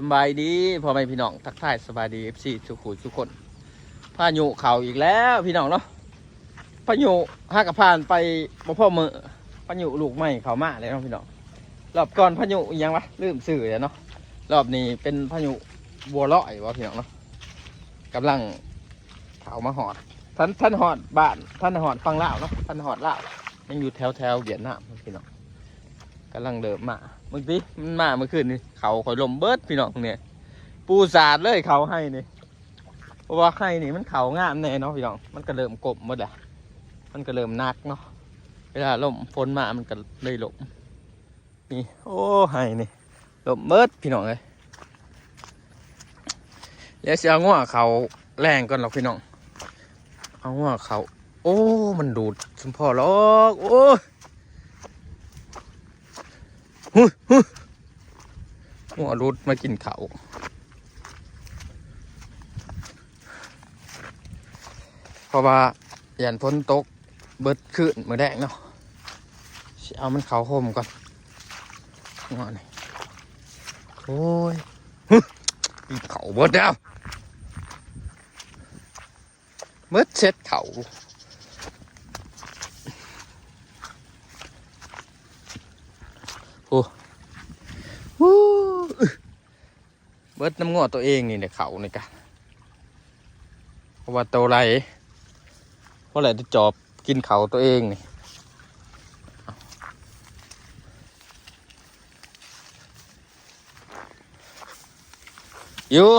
สบายดีพ่อแม่พี่น้องทักทายสบายดีเอฟซีทุกคนทุกคนพายุเข่าอีกแล้วพี่น้องเนาะพายุห้ากระพานไปบ่พ่อมือพายุลูกใหม่เข่ามาเลยเนาะพี่น้องรอบก่อนพายุยังวะลืมสื่อแล้วเนาะรอบนี้เป็นพายุบัวลอยวะพี่น้องเนาะกำลังเขามาหอดท่านท่านหอดบ้านท่านหอดฟังล่าวเนาะท่านหอดล่าวยังอยู่แถวแถวเวียดนามพี่น้อง กำลังเดิมมาเมื่อกี้มันมาเมื่อคืนนี้เขาคอยลมเบิดพี่น้องเนี่ยปูสาดเลยเขาให้นี่เพราะว่าให้นี่มันเขางามแน่เนาะพี่น้องมันก็เริ่มกบหมดแหละมันก็เริ่มหนักเนาะเวลาลมฝนมามันก็เลยหลมนี่โอ้ให้นี่ลมเบิดพี่น้องเลยเดี๋ยวจะเอาง้อเขาแรงก่อนหรอกพี่น้องเอาง้อเขาโอ้มันดูดสมพอหรอกโอ้ ยหุ้ยหุ้ยง้อรุดมากินเขาเพราะว่ายันพ้นตก เบิดขึ้นมือแดงเนาะเอามันเขาห่มก่อนงอนี่โอ้ยฮึอีเขาเบิดแล้วเบิดเซ็ตเขาโอ้โห เบิดน้ำงอตัวเองนี่เนี่ยเขานี่กะเพราะว่าโตไรเพราะอะไรที่จอบกินเขาตัวเองนี่อยู่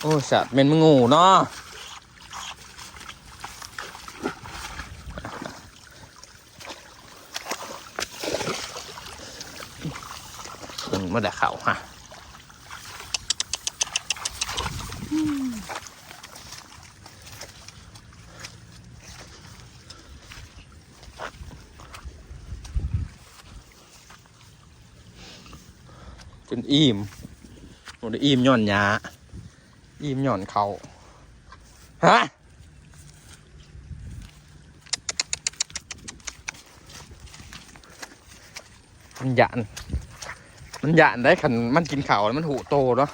โอ้สัตว์เป็นมึงงูเนาะ มาแต่เขาฮะจนอิ่มหมดอิ่มย่อนยาอิ่มย่อนเขาฮะมันยาน มันหยานได้ขันมันกินเขาแล้วมันหูโตเนาะ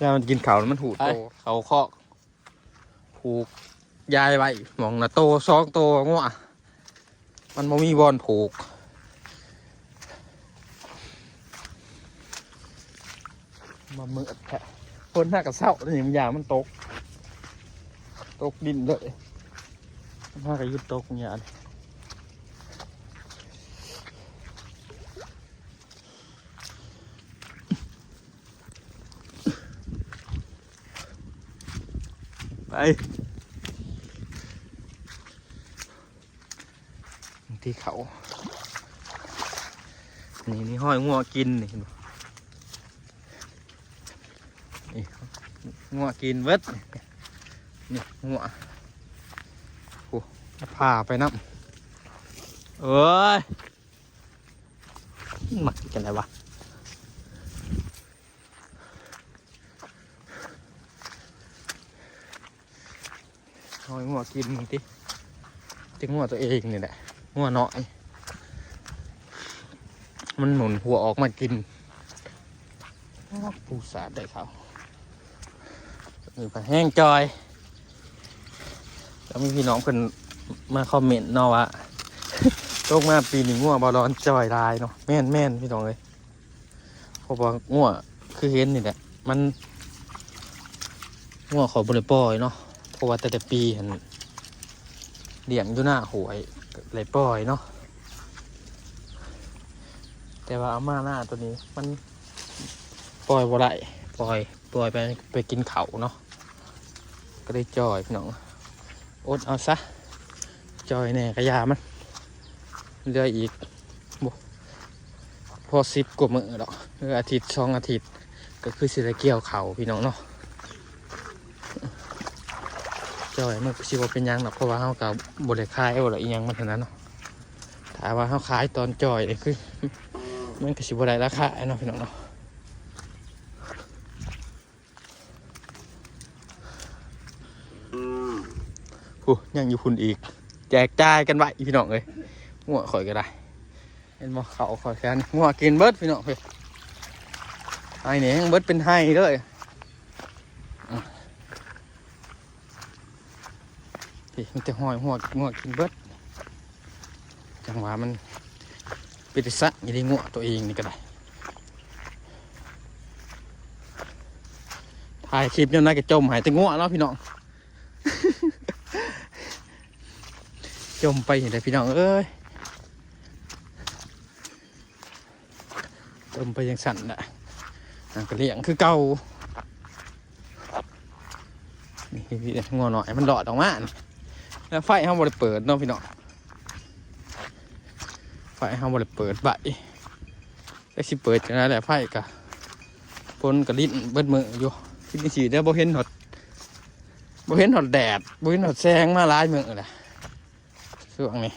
ยามันกินเขาแล้วมันหูโต เขาเคาะผูกยายไว้หมองนะโตซองโตง่วมันบ่มีบอลผูกมาเมื่อแท้คนหน้ากับเศร้าเนี่ยมันยางมันตก ตกดินเลยมันหน้ากับยุดตกเนี่ย ไปที่เขา นี่นี่ห้อยงัวกินนี่เห็นบ่นี่งัวกินเวิดนี่งัวโอ้พาไปน้ำเอ้ยมักกันอะไรวะ อยงัวกินมึงติจะงัวตัวเองนี่แหละงัวน้อย มันหนุนหัวออกมากินปูสาดได้เขานี่ไปแห้งจอย แล้วมีพี่น้องเพิ่นมาคอมเมนต์เนาะว่าโตกมาปีนี้งัวบอลอนจอยลายเนาะแม่นแม่นพี่น้องเลยเพราะว่างัวคือเห็นนี่แหละมันงัวขอบริปล่อยเนาะ ราะว่าแต่แต่ปีเห็นเลี้ยงอยู่หน้าหวยเลยปล่อยเนาะแต่ว่าอาม่าหน้าตัวนี้มันปล่อยบ่ได้ปล่อยปล่อยไปไปกินเขาเนาะก็ได้จอยพี่น้องอดเอาซะจอยแน่กระยามันเหลืออีกบพอสิบกว่ามือดอกเหลืออาทิตย์สองอาทิตย์ก็คือสิได้เกี่ยวเขาพี่น้องเนาะ จอยมันก็สิบ่เป็นยังหรอกเพราะว่าเขากับบริคายเอาละอีหยังมันเท่านั้นเนาะถ้าว่าเขาขายตอนจอยนี่คือมันก็สิบได้ราคาเนาะพี่น้องเนาะผู้ยังอยู่พุ่นอีก แจกจ่ายกันไว้พี่น้องเอ้ยงัวข่อยก็ได้เห็นบ่เขาข่อยแค่นี้งัวกินเบิดพี่น้องเพิ่นไอ้นี่ยังเบิดเป็นไห้เลยอะ พี่มันจะห้อยหัวงัวกินเบิดจังหวะมันเป็นติสัตว์อยังได้งัวตัวเองนี่ก็ได้ถ่ายคลิปเนี่ยน่าจะจมหายแต่งัวเนาะพี่น้องจมไปเห็นได้พี่น้องเอ้ยจมไปยังสั่นแหละอะก็เลี้ยงคือเก่านี่งัวหน่อยมันหลอดออกมานี่ แล้วไฟห้ามบริเปิดเนาะพี่น้องไฟห้ามบริเปิดใบได้สิเปิดจังไดแหละไฟกะพนกระลิ้นเบิดมืออยู่ที่นี่สีได้บ่เห็นหดบ่เห็นหดแดดบ่เห็นหดแสงมาหลายมือแหละช่วงนี้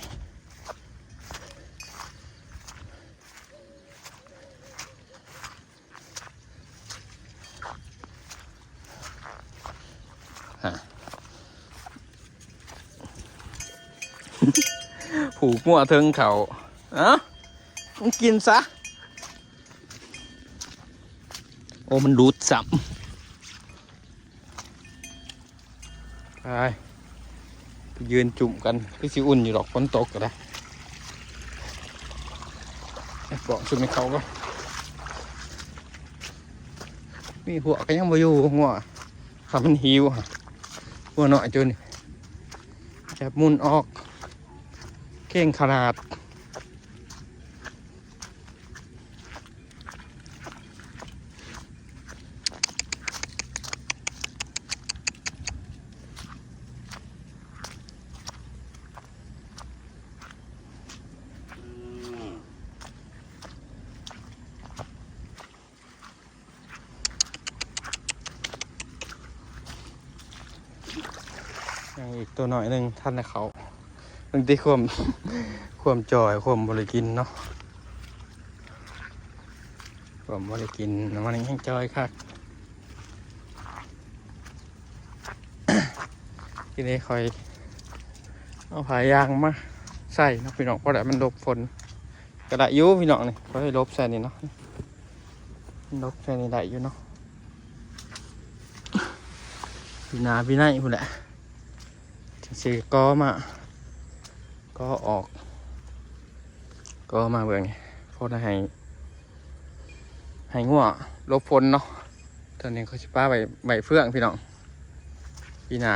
ผูกงัวเทิงเขาเอ้ามึงกินซะ โอ้มันดูดสับไปไปยืนจุ่มกันพี่สิอุ่นอยู่ดอกฝนตกก็ได้ไอ้บอกชุดไม่เขาก็มีหัวก็ยังมาอยู่หัวทำมันหิวฮะหัวหน่อยจนจับมุนออก ก่งขนาด ยังอีกตัวหน่อยหนึ่งท่านนะเขา บางทีความความจอยความบริกินเนาะความบริกินมันยังจอยคักทีนี้คอย เอาผายางมาใส่นะพี่น้องเพราะแต่มันลบฝนกระดาษยุพี่น้องนี่เขาให้ลบใส่นี่เนาะลบใส่นี่ได้อยู่เนาะพี่นาพี่ไนพุ่นแหละสิก็มา ก็ออก ก็มาเบิ่งนี่พราะได้ให้ให้งัวลบฝนเนาะตอนนี้เขาชิป้าใบใบเฟื่องพี่น้องพี่นา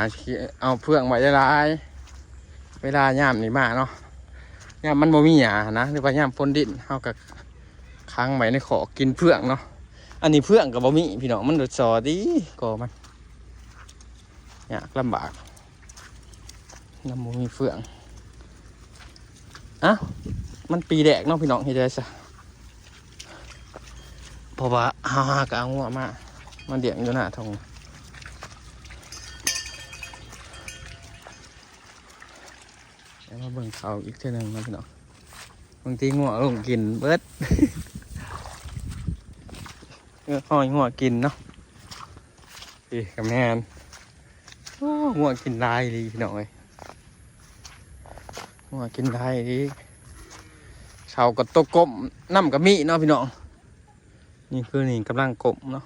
เอาเฟื่องใบละลายเวลาย่ามนี่มาเนาะย่ามมันบ่มีหยานะหรือว่าย่ามฝนดินเฮากับค้างไว้ในขอกินเฟื่องเนาะอันนี้เฟื่องกับบ่มีพี่น้องมันดดสอดีก็มันยากลำบากน้ำมูมีเฟื่อง อะมันปีแดกเนาะพี่น้องเฮ็ดได้ซะเพราะว่าฮาฮากะเอางัวมามันเดี่ยงอยู่หน้าทงแล้วมาเบิ่งเขาอีกเท่านึงนะพี่น้องบางทีงัวลงกินเบิดเออห้อยงัวกินเนาะพี่กับแมนงัวกินลายดีพี่น้องเอ้ย ว่ากินได้ดิเชากับตัวกบน้ำกับมีเนาะพี่น้องนี่คือนี่กำลังกบเนาะ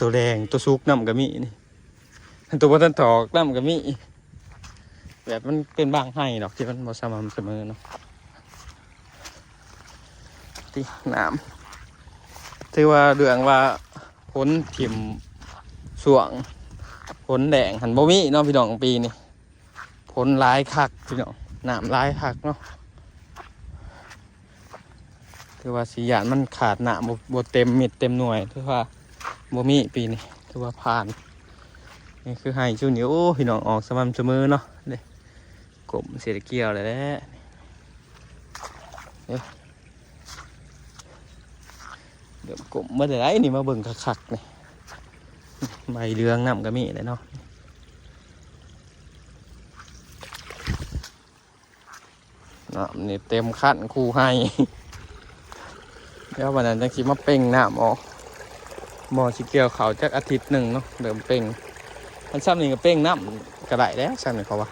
ตัวแดงตัวซุกน้ำกับมีนี่ตัวบัตันถอกน้ำกับมีแบบมันเป็นบางให้ดอกที่มันบ่สม่ำเสมอเนาะที่น้ำที่ว่าเรื่องว่าพ้นถิ่มสวงพ้นแดงหันบ่มีเนาะพี่น้องปีนี้ ผลหลายคักพี่น้องน้ำหลายคักเนาะถือว่าสีหยานมันขาดหนาบ่บ่เต็มมิดเต็มหน่วยถือว่าบ่มีปีนี้ถือว่าผ่านนี่คือให้ชูนิ้วพี่น้องออกสม่ำเสมอเนาะเด้กลมเศรษเกี่ยวเลยแหละเดี๋ยวกลมเมื่อไหรนี่มาเบิ่งคักๆนี่ใบเรืองน้ำก็มีเลยเนาะ น้ำนี่เต็มขั้นคูให้แล้ววันนั้นจังสิมาเป่งน้ำออกหมอสิเกียวเขาจักอาทิตย์หนึ่งเนาะเดิมเป่งมันซ้ำนี่ก็เป่งน้ำกระไดแล้วซ้ำนี่เขาว่า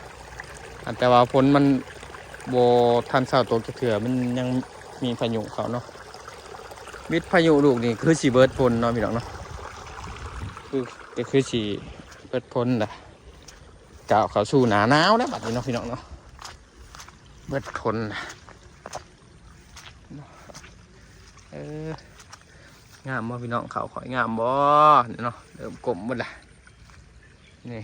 แต่ว่าฝนมันโบทันเศร้าตัวจะเถื่อมันยังมีพายุเขาเนาะมิดพายุลูกนี่คือสีเบิร์ดฝนเนาะพี่น้องเนาะคือก็คือสีเบิร์ดฝนแหละกล่าวเขาสู่หนาหนาวแล้วบัดนี้เนาะพี่น้องเนาะ เบิดฝนเอองามบ่พี่น้องเขาข่อยงามบ่นี่เนาะเริ่มกลมหมดละนี่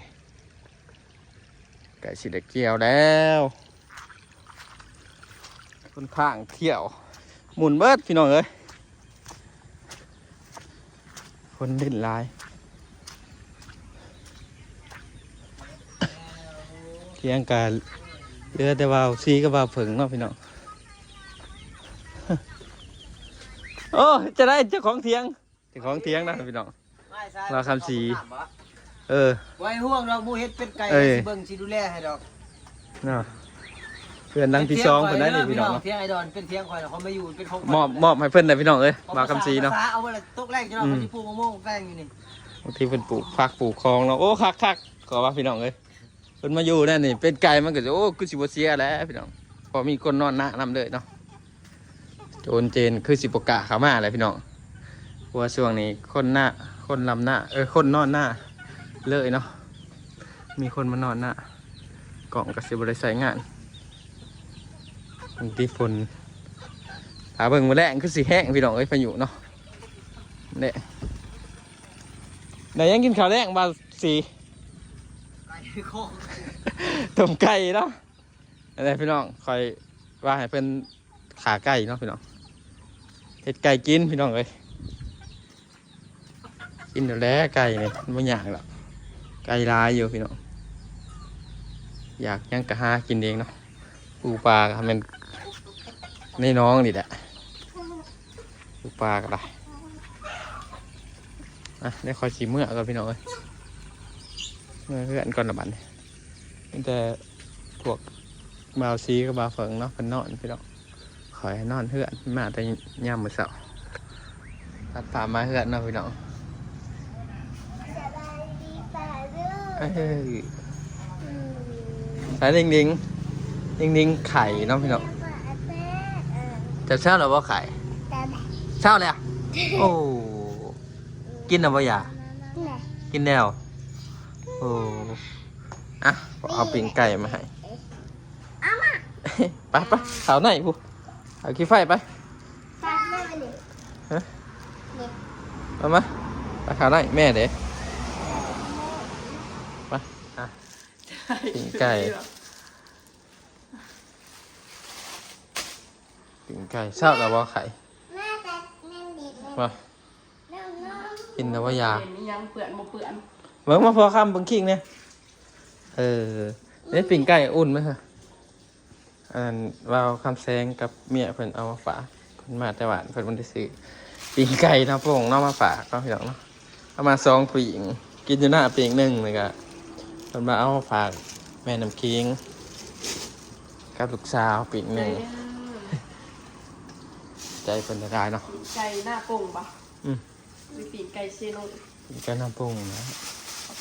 ไก่สีดเกี่ยวแล้วคนข้างเที่ยว หมุนเบิดพี่น้องเอ้ยคนดินลายเที่ยงกา รเรือแต่ว่าซีก็ว่าเผิงเนาะพี่น้องโอ้จะได้เจ้าของเทียงเจ้าของเทียงนะพี่น้องเราคำสี เออ ไว้ห่วงเราบูเฮ็ดเป็นไก่เอ้ย สิเบิ่งสิดูแลให้ดอกเนาะเพื่อนดังที่สองคนได้นี่พี่น้องเนาะเทียงไอ้ดอนเป็นเทียงข่อยเขาไม่อยู่เป็นของมอบมอบให้เพื่อนเลยพี่น้องเอ้ยมาคำซีเนาะ เอาไว้ละตกแรกจะเนาะอืม เขาสิปลูกมะม่วงแป้งอยู่นี่บางทีเพิ่นปลูกผักปลูกคลองเนาะโอ้คักคักขอว่าพี่น้องเอ้ยเพิ่นมาอยู่นั่นนี่เป็นไก่มันก็จะโอ้กูสิบ่เสียแล้วพี่น้องพอมีคนนอนหน้านำเลยเนาะโจนเจนคือสิบกล้าเข้ามาเลยพี่น้องเพราะว่าช่วงนี้คนหน้าคนลำหน้าเออคนนอนหน้าเลยเนาะมีคนมานอนหน้ากล่องก็สิบ่ได้ใส่งานบางทีฝนหาเบิ่งมาแรงคือสิแห้งพี่น้องเอ้ยพายุเนาะเนี่ยไหนยังกินข้าวแรงบาสี ไก่โคงต้มไก่เนาะอะไรพี่น้องคอยว่าให้เป็นขาไก่เนาะพี่น้องเห็ดไก่กินพี่น้องเอ้ยกินเดี๋ยวแล้วไก่เนี่ยมันไม่อยากหรอกไก่ลายอยู่พี่น้องอยากยังกะหากินเองเนาะปูปลาก็เป็นในน้องนี่แหละปูปลาก็ได้อะได้คอยสีเมื่อก่อนพี่น้องเอ้ย เมื่อเพื่อนก่อนละบัดนี้แต่พวกบาวซีกับบาวเฟิงเนาะเป็นนอนพี่น้องขอให้นอนเฮือนมาแต่ย่ามมือเสาร์ตัดป่าไม้เฮือนเนาะพี่น้องเอ้ยสายดิงดิงดิงดิงไข่เนาะพี่น้องจะเช้าหรือว่าไข่เช้าเลยอะโอ้กินหรือว่าอย่ากินแล้วโอ้อะเอาปิ่งไก่มาให้ไปไปสาวไหนพูเอาขี้ไฟไปเอามาไปขาวไหนแม่เด้ไปอะปิ่งไก่ปิ่งไก่เศร้าแต่ว่าไข่มากินแต่ว่ายาเป็นยังเปื่อนบ่เปื่อน เบิ่งมาพอคำเบิ่งคิงเนี่ยเออนี่ปิ่งไก่อุ่นไหมคะอันวาวคำแซงกับเมียเพิ่นเอามาฝากเพิ่นมาแต่หวานเพิ่นมันได้ซื้อปิ่งไก่เนาะพวกของเนาะมาฝากก็พี่น้องเนาะเอามาสองปิ่งกินอยู่หน้าปิ่งหนึ่งเลยก็เพิ่นมาเอามาฝากแม่น้ำคิงกับลูกสาวปิ่งหนึ่งใจเพิ่นจะได้เนาะไก่หน้าโป่งปะอืมหรือปีกไก่เซโนปิ่งไก่น้ำปรุงนะขอบ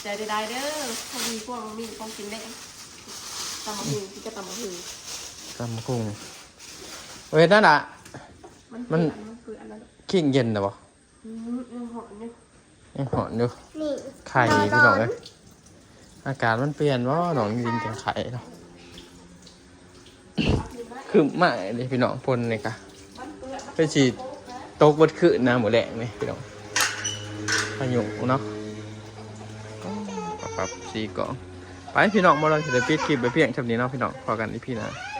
ใจได้ๆเด้อพอดีพวกมีของกินแน่ตำมะฮึงที่จะตำมะฮึงตำกุ้งเว้ยนั่นอะ มัน มันเปื่อนมันเปื่อนแล้วขิงเย็นนะบ่อืมยังหอมอยู่ยังหอนอยู่ไข่พี่น้องเอ้ยอากาศมันเปลี่ยนว่าหนองยิงจังไข่เนาะคือมาเลยพี่น้องพลนี่ค่ะมันเปื่อนไปฉีดตกบดคืนนะหมูแดงนี่พี่น้องพายุเนาะ ปรับสีกล่องไปพี่น้องมาเราจะได้ปิดคลิปไปเพียงเท่านี้เนาะพี่น้องพอกันที่พี่นะ